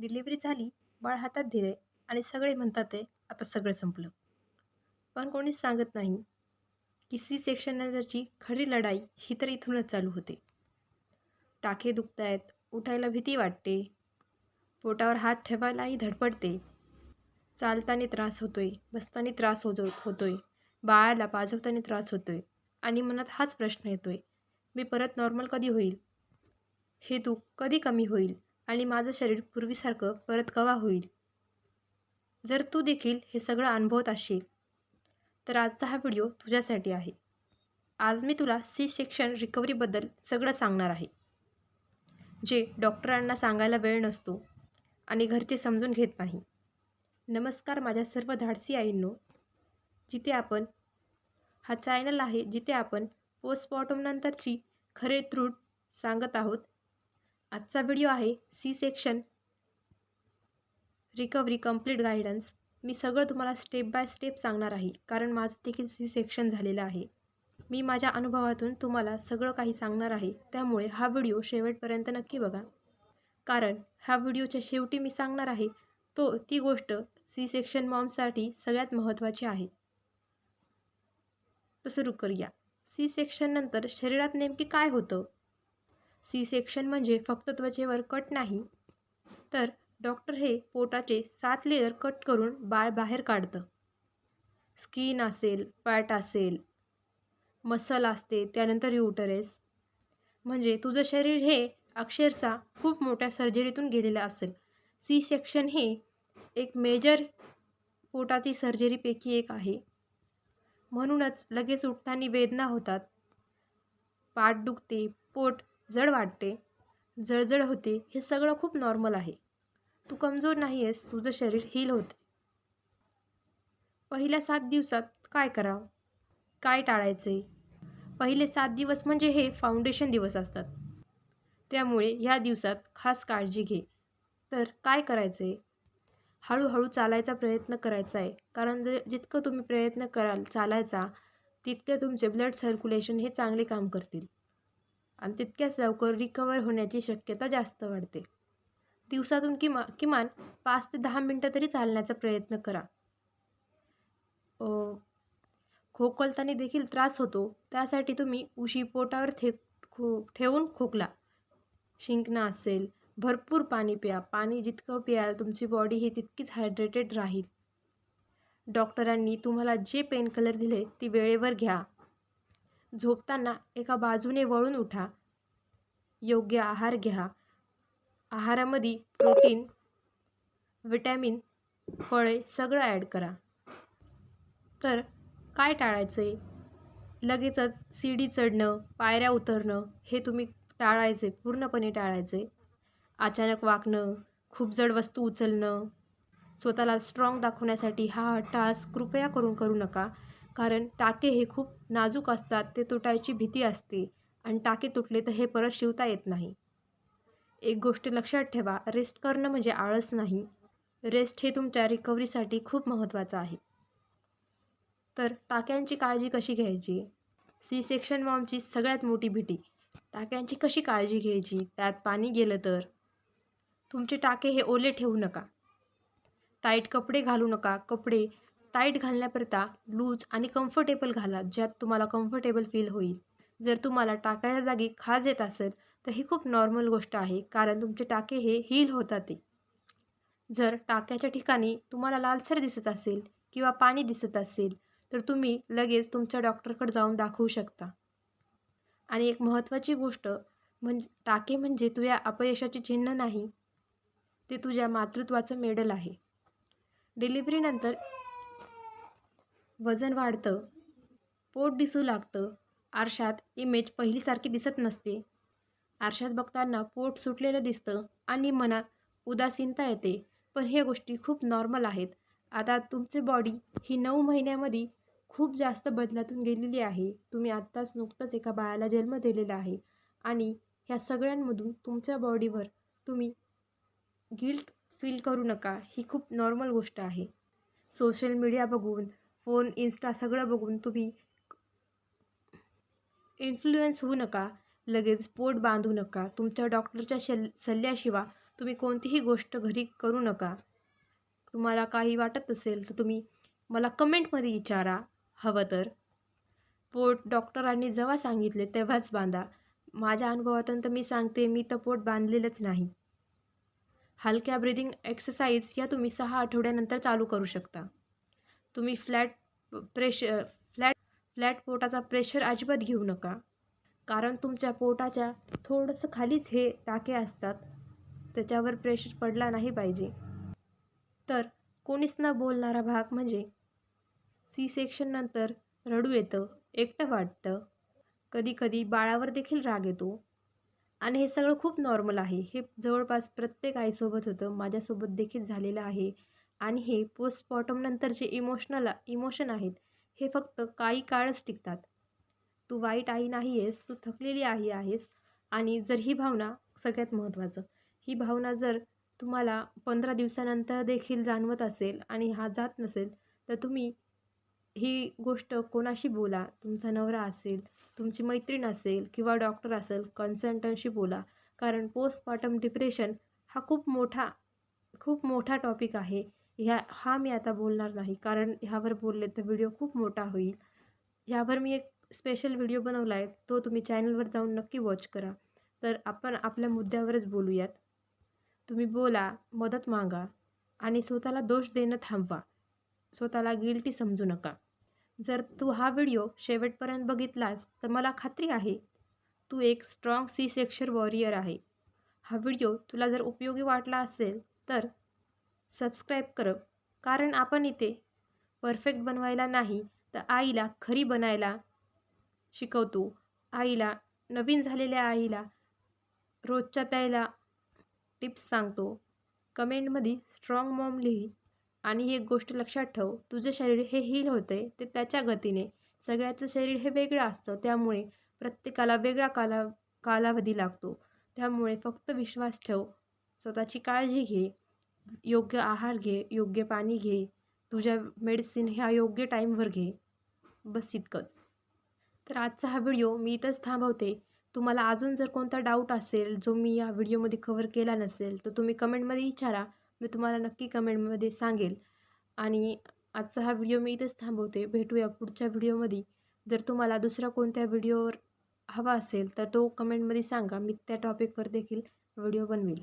Delivery झाली बाळ हातात दिले आणि सगळे म्हणतात आहे आता सगळं संपलं. पण कोणीच सांगत नाही की सी सेक्शननंतरची खरी लढाई ही तर इथूनच चालू होते. टाके दुखत आहेत उठायला भीती वाटते पोटावर हात ठेवायलाही धडपडते. चालताना त्रास होतोय बसताना त्रास होतो होतोय बाळाला पाजवताना त्रास होतोय आणि मनात हाच प्रश्न येतोय मी परत नॉर्मल कधी होईल? हे दुःख कधी कमी होईल? आणि माझं शरीर पूर्वीसारखं परत कवा होईल? जर तू देखील हे सगळं अनुभवत असशील तर आजचा हा व्हिडिओ तुझ्यासाठी आहे. आज मी तुला सी सेक्शन रिकव्हरीबद्दल सगळं सांगणार आहे. जे डॉक्टरांना सांगायला वेळ नसतो आणि घरचे समजून घेत नाही. नमस्कार माझ्या सर्व धाडसी आईंनो. जिथे आपण हा चॅनल आहे जिथे आपण पोस्टमॉर्टमनंतरची खरे त्रूट सांगत आहोत आजचा व्हिडिओ आहे C section. Recovery complete guidance. मी सगळं तुम्हाला स्टेप बाय स्टेप सांगणार आहे कारण माझं देखील सी सेक्शन झालेलं आहे. मी माझ्या अनुभवातून तुम्हाला सगळं काही सांगणार आहे त्यामुळे हा व्हिडिओ शेवटपर्यंत नक्की बघा. कारण ह्या व्हिडिओच्या शेवटी मी सांगणार आहे तो ती गोष्ट सी सेक्शन मॉमसाठी सगळ्यात महत्त्वाची आहे. तर सुरू करूया. सी सेक्शननंतर शरीरात नेमके काय होतं? सी सेक्शन म्हणजे फक्त त्वचेवर कट नाही तर डॉक्टर हे पोटाचे सात लेअर कट करून बाळ बाहेर काढतं. स्किन असेल फॅट असेल मसल असते त्यानंतर युटरेस. म्हणजे तुझं शरीर हे अक्षरशः खूप मोठ्या सर्जरीतून गेलेलं असेल. सी सेक्शन हे एक मेजर पोटाची सर्जरीपैकी एक आहे. म्हणूनच लगेच उठताना वेदना होतात. पाठ दुखते पोट जड वाटते जळजळ होते हे सगळं खूप नॉर्मल आहे. तू कमजोर नाही आहेस तुझं शरीर हील होते. पहिल्या सात दिवसात काय करावं? काय टाळायचं? आहे पहिले सात दिवस म्हणजे हे फाउंडेशन दिवस असतात. त्यामुळे ह्या दिवसात खास काळजी घे. तर काय करायचं? आहे हळूहळू चालायचा प्रयत्न करायचा आहे. कारण ज जितकं तुम्ही प्रयत्न कराल चालायचा तितके तुमचे ब्लड सर्क्युलेशन हे चांगले काम करतील. आणि तितक्याच लवकर रिकवर होण्याची शक्यता जास्त वाढते. दिवसातून किमा किमान पाच ते दहा मिनटं तरी चालण्याचा प्रयत्न करा. खोकलताना देखील त्रास होतो. त्यासाठी तुम्ही उशी पोटावर थे खो ठेवून खोकला. शिंकणं असेल भरपूर पाणी प्या. पाणी जितकं प्याल तुमची बॉडी ही तितकीच हायड्रेटेड राहील. डॉक्टरांनी तुम्हाला जे पेन कलर दिले ती वेळेवर घ्या. झोपताना एका बाजूने वळून उठा. योग्य आहार घ्या. आहारामध्ये प्रोटीन विटॅमिन फळे सगळं ॲड करा. तर काय टाळायचं आहे लगेचच सीडी चढणं पायऱ्या उतरणं हे तुम्ही टाळायचे पूर्णपणे टाळायचे अचानक वाकणं खूप जड वस्तू उचलणं स्वतःला स्ट्रॉंग दाखवण्यासाठी हा टास्क कृपया करून करू नका. कारण टाके हे खूप नाजूक असतात ते तुटायची भीती असते आणि टाके तुटले तर हे परत शिवता येत नाही. एक गोष्ट लक्षात ठेवा रेस्ट करणं म्हणजे आळस नाही. रेस्ट हे तुमच्या रिकव्हरीसाठी खूप महत्त्वाचं आहे. तर टाक्यांची काळजी कशी घ्यायची? सी सेक्शन मॉमची सगळ्यात मोठी भीती टाक्यांची कशी काळजी घ्यायची? त्यात पाणी गेलं तर? तुमचे टाके हे ओले ठेवू नका. टाईट कपडे घालू नका कपडे टाईट घालण्याकरिता लूज आणि कम्फर्टेबल घाला ज्यात तुम्हाला कम्फर्टेबल फील होईल. जर तुम्हाला टाकाच्या जागी खाज येत असेल तर ही खूप नॉर्मल गोष्ट आहे कारण तुमचे टाके हे हील होतात ते. जर टाक्याच्या ठिकाणी तुम्हाला लालसर दिसत असेल किंवा पाणी दिसत असेल तर तुम्ही लगेच तुमच्या डॉक्टरकडे जाऊन दाखवू शकता. आणि एक महत्त्वाची गोष्ट म्हणजे टाके म्हणजे तुझ्या अपयशाचे चिन्ह नाही ते तुझ्या मातृत्वाचं मेडल आहे. डिलिव्हरीनंतर वजन वाढतं पोट दिसू लागतं आरशात इमेज पहिलीसारखी दिसत नसते. आरशात बघताना पोट सुटलेलं दिसतं आणि मनात उदासीनता येते. पण ह्या गोष्टी खूप नॉर्मल आहेत. आता तुमची बॉडी ही नऊ महिन्यामध्ये खूप जास्त बदलातून गेलेली आहे. तुम्ही आत्ताच नुकतंच एका बाळाला जन्म दिलेला आहे. आणि ह्या सगळ्यांमधून तुमच्या बॉडीवर तुम्ही गिल्ट फील करू नका. ही खूप नॉर्मल गोष्ट आहे. सोशल मीडिया बघून फोन इन्स्टा सगळं बघून तुम्ही इन्फ्लुएन्स होऊ नका. लगेच पोट बांधू नका. तुमच्या डॉक्टरच्या शल सल्ल्याशिवाय तुम्ही कोणतीही गोष्ट घरी करू नका. तुम्हाला काही वाटत असेल तर तुम्ही मला कमेंटमध्ये विचारा. हवं तर. पोट डॉक्टरांनी जेव्हा सांगितले तेव्हाच बांधा. माझ्या अनुभवातून तर मी सांगते मी तर पोट बांधलेलंच नाही. हलक्या ब्रिदिंग एक्सरसाइज या तुम्ही सहा आठवड्यानंतर चालू करू शकता. तुम्ही फ्लॅट प्रेशर फ्लॅट फ्लॅट पोटाचा प्रेशर अजिबात घेऊ नका. कारण तुमच्या पोटाच्या थोडंसं खालीच हे टाके असतात. त्याच्यावर प्रेशर पडला नाही पाहिजे. तर कोणीच न बोलणारा भाग म्हणजे सी सेक्शननंतर रडू येतं एकटं वाटतं. कधीकधी बाळावर देखील राग येतो. आणि हे सगळं खूप नॉर्मल आहे. हे जवळपास प्रत्येक आईसोबत होतं. माझ्यासोबत देखील झालेलं आहे. आणि हे पोस्टमॉर्टमनंतर जे इमोशनल इमोशन आहेत हे फक्त काही काळच टिकतात. तू वाईट आई नाही आहेस तू थकलेली आई आहेस आणि जर ही भावना सगळ्यात महत्त्वाचं. ही भावना जर तुम्हाला पंधरा दिवसानंतर देखील जाणवत असेल आणि हा जात नसेल तर तुम्ही ही गोष्ट कोणाशी बोला? तुमचा नवरा असेल तुमची मैत्रीण असेल किंवा डॉक्टर असेल कन्सल्टंटशी बोला. कारण पोस्टमॉर्टम डिप्रेशन हा खूप मोठा खूप मोठा टॉपिक आहे. ह्या हा मी आता बोलणार नाही. कारण ह्यावर बोलले तर व्हिडिओ खूप मोठा होईल. ह्यावर मी एक स्पेशल व्हिडिओ बनवला आहे. तो तुम्ही चॅनलवर जाऊन नक्की वॉच करा. तर आपण आपल्या मुद्द्यावरच बोलूयात. तुम्ही बोला मदत मागा आणि स्वतःला दोष देणं थांबवा. स्वतःला गिल्टी समजू नका. जर तू हा व्हिडिओ शेवटपर्यंत बघितलास तर मला खात्री आहे तू एक स्ट्रॉंग सी सेक्शर वॉरियर आहे. हा व्हिडिओ तुला जर उपयोगी वाटला असेल तर सबस्क्राईब कर. कारण आपण इथे परफेक्ट बनवायला नाही तर आईला खरी बनायला शिकवतो. आईला नवीन झालेल्या आईला रोजच्या त्याला टिप्स सांगतो. कमेंटमध्ये स्ट्रॉंग मॉम लिही. आणि एक गोष्ट लक्षात ठेव तुझं शरीर हे हील होते ते त्याच्या गतीने. सगळ्याचं शरीर हे वेगळं असतं त्यामुळे प्रत्येकाला वेगळा काला कालावधी लागतो. त्यामुळे फक्त विश्वास ठेव स्वतःची काळजी घे. योग्य आहार घे योग्य पाणी घे तुझ्या मेडिसिन ह्या योग्य टाईमवर घे. बस इतकंच. तर आजचा हा व्हिडिओ मी इथंच थांबवते. तुम्हाला अजून जर कोणता डाऊट असेल जो मी या व्हिडिओमध्ये कव्हर केला नसेल तर तुम्ही कमेंटमध्ये विचारा. मी तुम्हाला नक्की कमेंटमध्ये सांगेल. आणि आजचा हा व्हिडिओ मी इथंच थांबवते. भेटूया पुढच्या व्हिडिओमध्ये जर तुम्हाला दुसरा कोणत्या व्हिडिओवर हवा असेल तर तो कमेंटमध्ये सांगा. मी त्या टॉपिकवर देखील व्हिडिओ बनवेल.